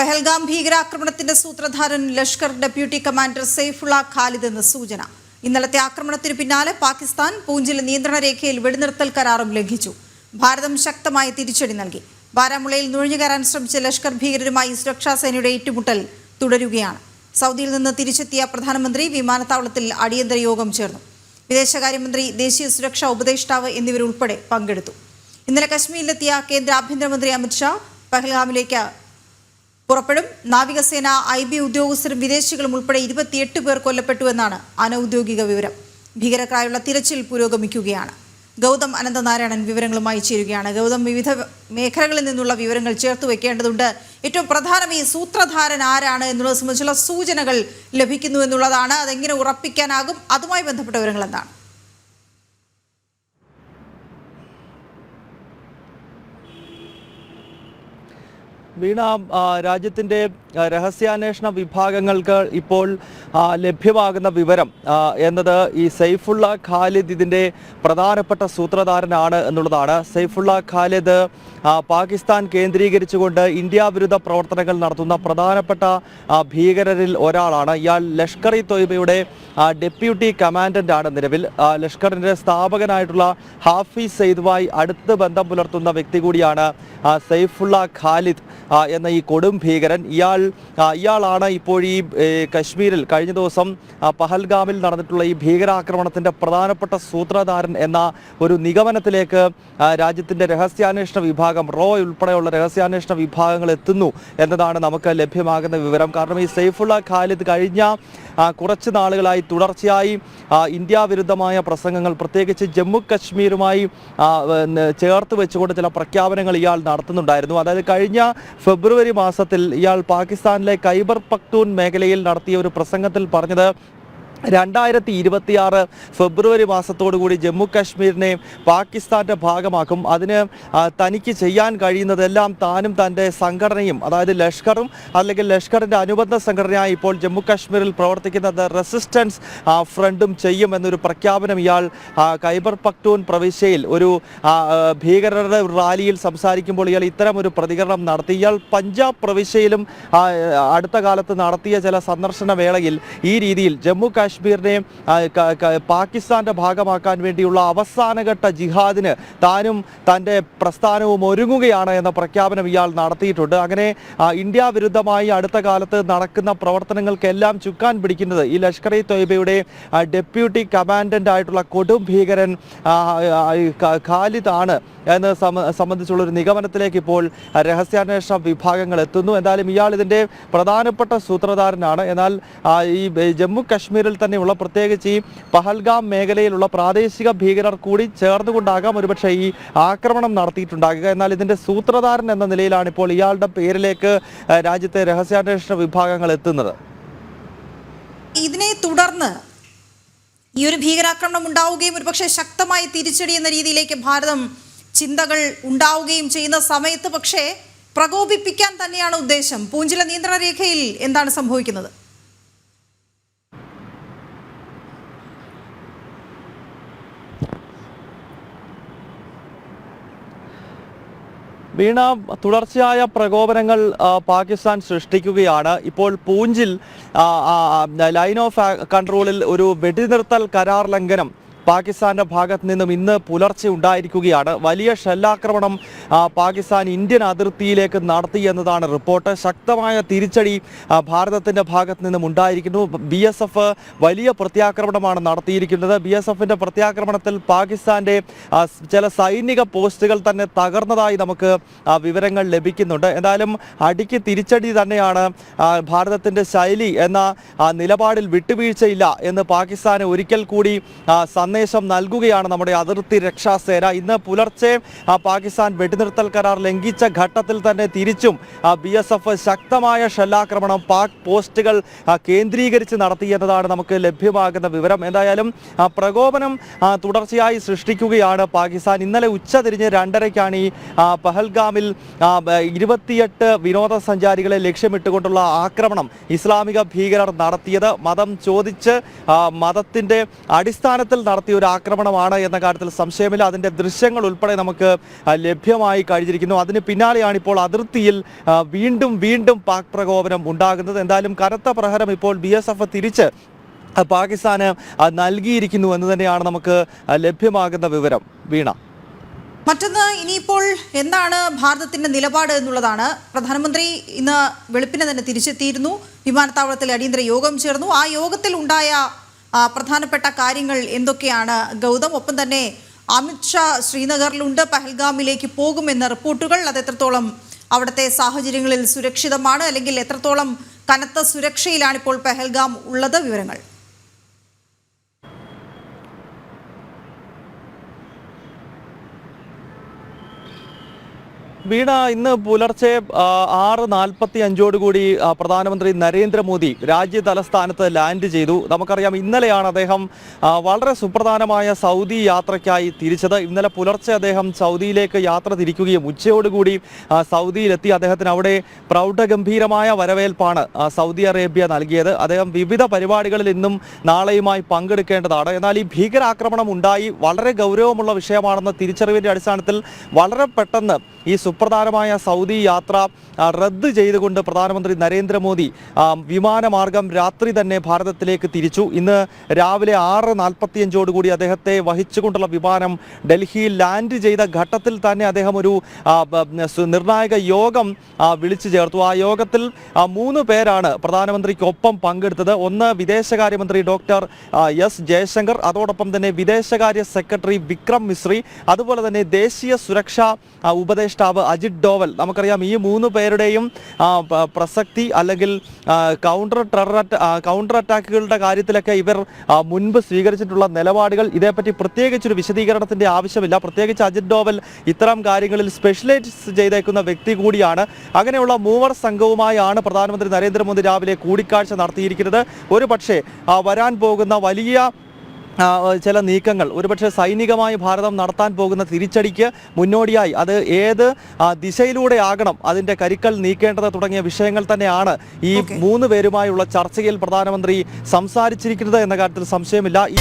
പഹൽഗാം ഭീകരാക്രമണത്തിന്റെ സൂത്രധാരൻ Lashkar deputy commander Saifullah Khalid എന്ന് സൂചന. ഇന്നലത്തെ ആക്രമണത്തിന് പിന്നാലെ പാകിസ്ഥാൻ പൂഞ്ചിലെ നിയന്ത്രണ രേഖയിൽ വെടിനിർത്തൽ കരാറും ലംഘിച്ചു. ഭാരതം ശക്തമായി തിരിച്ചടി നൽകി. ബാരാമുളയിൽ നുഴഞ്ഞുകയറാൻ ശ്രമിച്ച ലഷ്കർ ഭീകരരുമായി സുരക്ഷാ സേനയുടെ ഏറ്റുമുട്ടൽ തുടരുകയാണ്. സൗദിയിൽ നിന്ന് തിരിച്ചെത്തിയ പ്രധാനമന്ത്രി വിമാനത്താവളത്തിൽ അടിയന്തര യോഗം ചേർന്നു. വിദേശകാര്യമന്ത്രി ദേശീയ സുരക്ഷാ ഉപദേഷ്ടാവ് എന്നിവരുൾപ്പെടെ പങ്കെടുത്തു. ഇന്നലെ കശ്മീരിലെത്തിയ കേന്ദ്ര ആഭ്യന്തരമന്ത്രി അമിത്ഷാ പഹൽഗാമിലേക്ക് പുറപ്പെടും. നാവികസേന ഐ ബി ഉദ്യോഗസ്ഥരും വിദേശികളും ഉൾപ്പെടെ ഇരുപത്തിയെട്ട് പേർ കൊല്ലപ്പെട്ടുവെന്നാണ് അനൌദ്യോഗിക വിവരം. ഭീകരർക്കായുള്ള തിരച്ചിൽ പുരോഗമിക്കുകയാണ്. ഗൗതം അനന്തനാരായണൻ വിവരങ്ങളുമായി ചേരുകയാണ്. ഗൗതം വിവിധ മേഖലകളിൽ നിന്നുള്ള വിവരങ്ങൾ ചേർത്ത് വെക്കേണ്ടതുണ്ട്. ഏറ്റവും പ്രധാനം ഈ സൂത്രധാരൻ ആരാണ് എന്നുള്ളത് സംബന്ധിച്ചുള്ള സൂചനകൾ ലഭിക്കുന്നു എന്നുള്ളതാണ്. അതെങ്ങനെ ഉറപ്പിക്കാനാകും? അതുമായി ബന്ധപ്പെട്ട വിവരങ്ങൾ എന്താണ് വീണ രാജ്യത്തിന്റെ രഹസ്യാന്വേഷണ വിഭാഗങ്ങൾക്ക് ഇപ്പോൾ ലഭ്യമാകുന്ന വിവരം എന്നത് ഈ സൈഫുള്ള ഖാലിദ് ഇതിന്റെ പ്രധാനപ്പെട്ട സൂത്രധാരനാണ് എന്നുള്ളതാണ്. സൈഫുള്ള ഖാലിദ് പാകിസ്ഥാൻ കേന്ദ്രീകരിച്ചുകൊണ്ട് ഇന്ത്യ വിരുദ്ധ പ്രവർത്തനങ്ങൾ നടത്തുന്ന പ്രധാനപ്പെട്ട ഭീകരരിൽ ഒരാളാണ്. ഇയാൾ ലഷ്കർ ഇ തൊയ്ബയുടെ ഡെപ്യൂട്ടി കമാൻഡന്റ് ആണ് നിലവിൽ ലഷ്കറിന്റെ സ്ഥാപകനായിട്ടുള്ള ഹാഫിസ് സെയ്ദുമായി അടുത്ത് ബന്ധം പുലർത്തുന്ന വ്യക്തി കൂടിയാണ് സൈഫുള്ള ഖാലിദ്. എന്ന ഈ കൊടും ഭീകരൻ ഇയാൾ ഇയാളാണ് ഇപ്പോൾ ഈ കശ്മീരിൽ കഴിഞ്ഞ ദിവസം പഹൽഗാമിൽ നടന്നിട്ടുള്ള ഈ ഭീകരാക്രമണത്തിന്റെ പ്രധാനപ്പെട്ട സൂത്രധാരൻ എന്ന ഒരു നിഗമനത്തിലേക്ക് രാജ്യത്തിന്റെ രഹസ്യാന്വേഷണ വിഭാഗം റോ ഉൾപ്പെടെയുള്ള രഹസ്യാന്വേഷണ വിഭാഗങ്ങൾ എത്തുന്നു എന്നതാണ് നമുക്ക് ലഭ്യമാകുന്ന വിവരം. കാരണം ഈ സൈഫുള്ള ഖാലിദ് കഴിഞ്ഞ കുറച്ച് നാളുകളായി തുടർച്ചയായി ഇന്ത്യ വിരുദ്ധമായ പ്രസംഗങ്ങൾ പ്രത്യേകിച്ച് ജമ്മു കശ്മീരുമായി ചേർത്ത് വെച്ചുകൊണ്ട് ചില പ്രഖ്യാപനങ്ങൾ ഇയാൾ നടത്തുന്നുണ്ടായിരുന്നു. അതായത് കഴിഞ്ഞ ഫെബ്രുവരി മാസത്തിൽ ഇയാൾ പാകിസ്ഥാനിലെ ഖൈബർ പക്തൂൺ മേഖലയിൽ നടത്തിയ ഒരു പ്രസംഗത്തിൽ പറഞ്ഞത് രണ്ടായിരത്തി ഇരുപത്തിയാറ് ഫെബ്രുവരി മാസത്തോടുകൂടി ജമ്മു കാശ്മീരിനെ പാകിസ്ഥാന്റെ ഭാഗമാക്കും. അതിന് തനിക്ക് ചെയ്യാൻ കഴിയുന്നതെല്ലാം താനും തന്റെ സംഘടനയും അതായത് ലഷ്കറും അല്ലെങ്കിൽ ലഷ്കറിന്റെ അനുബന്ധ സംഘടനയായി ഇപ്പോൾ ജമ്മു കാശ്മീരിൽ പ്രവർത്തിക്കുന്ന റെസിസ്റ്റൻസ് ഫ്രണ്ടും ചെയ്യും എന്നൊരു പ്രഖ്യാപനം ഇയാൾ കൈബർ പക്തൂൺ പ്രവിശ്യയിൽ ഒരു ഭീകരരുടെ റാലിയിൽ സംസാരിക്കുമ്പോൾ ഇയാൾ ഇത്തരം ഒരു പ്രതികരണം നടത്തി. ഇയാൾ പഞ്ചാബ് പ്രവിശ്യയിലും അടുത്ത കാലത്ത് നടത്തിയ ചില സന്ദർശന വേളയിൽ ഈ രീതിയിൽ ജമ്മു കാശ്മീരിനെ ആ, ക- ക- പാകിസ്ഥാന്റെ ഭാഗമാക്കാൻ വേണ്ടിയുള്ള അവസാനഘട്ട ജിഹാദിന് താനും തന്റെ പ്രസ്ഥാനവും ഒരുങ്ങുകയാണ് എന്ന പ്രഖ്യാപനം ഇയാൾ നടത്തിയിട്ടുണ്ട്. അങ്ങനെ ഇന്ത്യ വിരുദ്ധമായി അടുത്ത കാലത്ത് നടക്കുന്ന പ്രവർത്തനങ്ങൾക്കെല്ലാം ചുക്കാൻ പിടിക്കുന്നത് ഈ ലഷ്കർ ഇ തൊയ്ബയുടെ ഡെപ്യൂട്ടി കമാൻഡന്റ് ആയിട്ടുള്ള കൊടും ഭീകരൻ ഖാലിദ് ആണ് എന്ന് സംബന്ധിച്ചുള്ളൊരു നിഗമനത്തിലേക്ക് ഇപ്പോൾ രഹസ്യാന്വേഷണ വിഭാഗങ്ങൾ എത്തുന്നു. എന്തായാലും ഇയാൾ ഇതിന്റെ പ്രധാനപ്പെട്ട സൂത്രധാരനാണ്. എന്നാൽ ഈ ജമ്മു കശ്മീരിൽ തന്നെയുള്ള പ്രത്യേകിച്ച് ഈ പഹൽഗാം മേഖലയിലുള്ള പ്രാദേശിക ഭീകരർ കൂടി ചേർന്നുകൊണ്ടാകാം ഒരുപക്ഷെ ഈ ആക്രമണം നടത്തിയിട്ടുണ്ടാകുക. എന്നാൽ ഇതിന്റെ സൂത്രധാരൻ എന്ന നിലയിലാണ് ഇപ്പോൾ ഇയാളുടെ പേരിലേക്ക് രാജ്യത്തെ രഹസ്യാന്വേഷണ വിഭാഗങ്ങൾ എത്തുന്നത്. ഇതിനെ തുടർന്ന് ഈ ഒരു ഭീകരാക്രമണം ഉണ്ടാവുകയും ഒരുപക്ഷെ ശക്തമായി തിരിച്ചടി എന്ന രീതിയിലേക്ക് ഭാരതം ചിന്തകൾ ഉണ്ടാവുകയും ചെയ്യുന്ന സമയത്ത് പക്ഷേ പ്രകോപിപ്പിക്കാൻ തന്നെയാണ് ഉദ്ദേശം. പൂഞ്ചില നിയന്ത്രണ രേഖയിൽ എന്താണ് സംഭവിക്കുന്നത്? വീണ തുടർച്ചയായ പ്രകോപനങ്ങൾ പാകിസ്ഥാൻ സൃഷ്ടിക്കുകയാണ്. ഇപ്പോൾ പൂഞ്ചിൽ ലൈൻ ഓഫ് കൺട്രോളിൽ ഒരു വെടിനിർത്തൽ കരാർ ലംഘനം പാകിസ്ഥാന്റെ ഭാഗത്ത് നിന്നും ഇന്ന് പുലർച്ചെ ഉണ്ടായിരിക്കുകയാണ്. വലിയ ഷെല്ലാക്രമണം പാകിസ്ഥാൻ ഇന്ത്യൻ അതിർത്തിയിലേക്ക് നടത്തി എന്നതാണ് റിപ്പോർട്ട്. ശക്തമായ തിരിച്ചടി ഭാരതത്തിന്റെ ഭാഗത്ത് നിന്നും ഉണ്ടായിരിക്കുന്നു. ബി വലിയ പ്രത്യാക്രമണമാണ് നടത്തിയിരിക്കുന്നത്. ബി എസ് എഫിന്റെ പ്രത്യാക്രമണത്തിൽ പാകിസ്ഥാന്റെ ചില സൈനിക പോസ്റ്റുകൾ തന്നെ തകർന്നതായി നമുക്ക് വിവരങ്ങൾ ലഭിക്കുന്നുണ്ട്. എന്തായാലും അടിക്ക് തിരിച്ചടി തന്നെയാണ് ഭാരതത്തിന്റെ ശൈലി എന്ന നിലപാടിൽ വിട്ടുവീഴ്ചയില്ല എന്ന് പാകിസ്ഥാന് ഒരിക്കൽ കൂടി ആ, സന്ദേശം നൽകുകയാണ് നമ്മുടെ അതിർത്തി രക്ഷാസേന. ഇന്ന് പുലർച്ചെ പാകിസ്ഥാൻ വെടിനിർത്തൽ കരാർ ലംഘിച്ച ഘട്ടത്തിൽ തന്നെ തിരിച്ചും ബി എസ് എഫ് ശക്തമായ ഷെല്ലാക്രമണം പാക് പോസ്റ്റുകൾ കേന്ദ്രീകരിച്ച് നടത്തി എന്നതാണ് നമുക്ക് ലഭ്യമാകുന്ന വിവരം. എന്തായാലും പ്രകോപനം തുടർച്ചയായി സൃഷ്ടിക്കുകയാണ് പാകിസ്ഥാൻ. ഇന്നലെ ഉച്ച തിരിഞ്ഞ് രണ്ടരയ്ക്കാണ് ഈ പഹൽഗാമിൽ ഇരുപത്തിയെട്ട് വിനോദസഞ്ചാരികളെ ലക്ഷ്യമിട്ടുകൊണ്ടുള്ള ആക്രമണം ഇസ്ലാമിക ഭീകരർ നടത്തിയത്. മതം ചോദിച്ച് മതത്തിന്റെ അടിസ്ഥാനത്തിൽ നടത്തിയ നടത്തിയ ഒരു ആക്രമണമാണ് എന്ന കാര്യത്തിൽ സംശയമില്ല. അതിന്റെ ദൃശ്യങ്ങൾ ഉൾപ്പെടെ നമുക്ക് ലഭ്യമായി കഴിഞ്ഞിരിക്കുന്നു. അതിന് പിന്നാലെയാണ് ഇപ്പോൾ അതിർത്തിയിൽ വീണ്ടും വീണ്ടും പാക് പ്രകോപനം ഉണ്ടാകുന്നത്. എന്തായാലും കനത്ത പ്രഹരം ഇപ്പോൾ ബി എസ് എഫ് തിരിച്ച് പാകിസ്ഥാന് നൽകിയിരിക്കുന്നു എന്ന് തന്നെയാണ് നമുക്ക് ലഭ്യമാകുന്ന വിവരം. വീണ. മറ്റൊന്ന് ഇനിയിപ്പോൾ എന്താണ് ഭാരതത്തിന്റെ നിലപാട് എന്നുള്ളതാണ്. പ്രധാനമന്ത്രി ഇന്ന് വെളുപ്പിനെ തന്നെ തിരിച്ചെത്തിയിരുന്നു. വിമാനത്താവളത്തിൽ അടിയന്തര യോഗം ചേർന്നു. ആ യോഗത്തിൽ ഉണ്ടായ പ്രധാനപ്പെട്ട കാര്യങ്ങൾ എന്തൊക്കെയാണ്? ഗൗതം ഒപ്പം തന്നെ അമിത്ഷാ ശ്രീനഗറിലുണ്ട്. പഹൽഗാമിലേക്ക് പോകുമെന്ന റിപ്പോർട്ടുകൾ അത് എത്രത്തോളം അവിടുത്തെ സാഹചര്യങ്ങളിൽ സുരക്ഷിതമാണ്? അല്ലെങ്കിൽ എത്രത്തോളം കനത്ത സുരക്ഷയിലാണ് ഇപ്പോൾ പഹൽഗാം ഉള്ളത്? വിവരങ്ങൾ. വീണ ഇന്ന് പുലർച്ചെ ആറ് നാൽപ്പത്തി അഞ്ചോടുകൂടി പ്രധാനമന്ത്രി നരേന്ദ്രമോദി രാജ്യ തലസ്ഥാനത്ത് ലാൻഡ് ചെയ്തു. നമുക്കറിയാം ഇന്നലെയാണ് അദ്ദേഹം വളരെ സുപ്രധാനമായ സൗദി യാത്രയ്ക്കായി തിരിച്ചത്. ഇന്നലെ പുലർച്ചെ അദ്ദേഹം സൗദിയിലേക്ക് യാത്ര തിരിക്കുകയും ഉച്ചയോടുകൂടി സൗദിയിലെത്തി. അദ്ദേഹത്തിന് അവിടെ പ്രൗഢഗംഭീരമായ വരവേൽപ്പാണ് സൗദി അറേബ്യ നൽകിയത്. അദ്ദേഹം വിവിധ പരിപാടികളിൽ ഇന്നും നാളെയുമായി പങ്കെടുക്കേണ്ടതാണ്. എന്നാൽ ഈ ഭീകരാക്രമണം ഉണ്ടായി. വളരെ ഗൗരവമുള്ള വിഷയമാണെന്ന തിരിച്ചറിവിന്റെ അടിസ്ഥാനത്തിൽ വളരെ പെട്ടെന്ന് ഈ സുപ്രധാനമായ സൗദി യാത്ര റദ്ദ് ചെയ്തുകൊണ്ട് പ്രധാനമന്ത്രി നരേന്ദ്രമോദി വിമാനമാർഗം രാത്രി തന്നെ ഭാരതത്തിലേക്ക് തിരിച്ചു. ഇന്ന് രാവിലെ ആറ് നാൽപ്പത്തിയഞ്ചോടുകൂടി അദ്ദേഹത്തെ വഹിച്ചുകൊണ്ടുള്ള വിമാനം ഡൽഹിയിൽ ലാൻഡ് ചെയ്ത ഘട്ടത്തിൽ തന്നെ അദ്ദേഹം ഒരു നിർണായക യോഗം വിളിച്ചു ചേർത്തു. ആ യോഗത്തിൽ മൂന്ന് പേരാണ് പ്രധാനമന്ത്രിക്കൊപ്പം പങ്കെടുത്തത്. ഒന്ന് വിദേശകാര്യമന്ത്രി ഡോക്ടർ എസ് ജയശങ്കർ അതോടൊപ്പം തന്നെ വിദേശകാര്യ സെക്രട്ടറി വിക്രം മിശ്രി അതുപോലെ തന്നെ ദേശീയ സുരക്ഷാ ആ, ഉപദേഷ്ടാവ് അജിത് ഡോവൽ. നമുക്കറിയാം ഈ മൂന്ന് പേരുടെയും പ്രസക്തി അല്ലെങ്കിൽ കൗണ്ടർ ടെറർ കൗണ്ടർ അറ്റാക്കുകളുടെ കാര്യത്തിലൊക്കെ ഇവർ മുൻപ് സ്വീകരിച്ചിട്ടുള്ള നിലപാടുകൾ. ഇതേപ്പറ്റി പ്രത്യേകിച്ചൊരു വിശദീകരണത്തിന്റെ ആവശ്യമില്ല. പ്രത്യേകിച്ച് അജിത് ഡോവൽ ഇത്തരം കാര്യങ്ങളിൽ സ്പെഷ്യലൈസ് ചെയ്തേക്കുന്ന വ്യക്തി കൂടിയാണ്. അങ്ങനെയുള്ള മൂവർ സംഘവുമായാണ് പ്രധാനമന്ത്രി നരേന്ദ്രമോദി രാവിലെ കൂടിക്കാഴ്ച നടത്തിയിരിക്കുന്നത്. ഒരു പക്ഷേ വരാൻ പോകുന്ന വലിയ ചില നീക്കങ്ങൾ. ഒരുപക്ഷെ സൈനികമായി ഭാരതം നടത്താൻ പോകുന്ന തിരിച്ചടിക്ക് മുന്നോടിയായി അത് ഏത് ദിശയിലൂടെ ആകണം അതിന്റെ കരുക്കൾ നീക്കേണ്ടത് തുടങ്ങിയ വിഷയങ്ങൾ തന്നെയാണ് ഈ മൂന്ന് പേരുമായുള്ള ചർച്ചയിൽ പ്രധാനമന്ത്രി സംസാരിച്ചിരിക്കുന്നത് എന്ന കാര്യത്തിൽ സംശയമില്ല. ഈ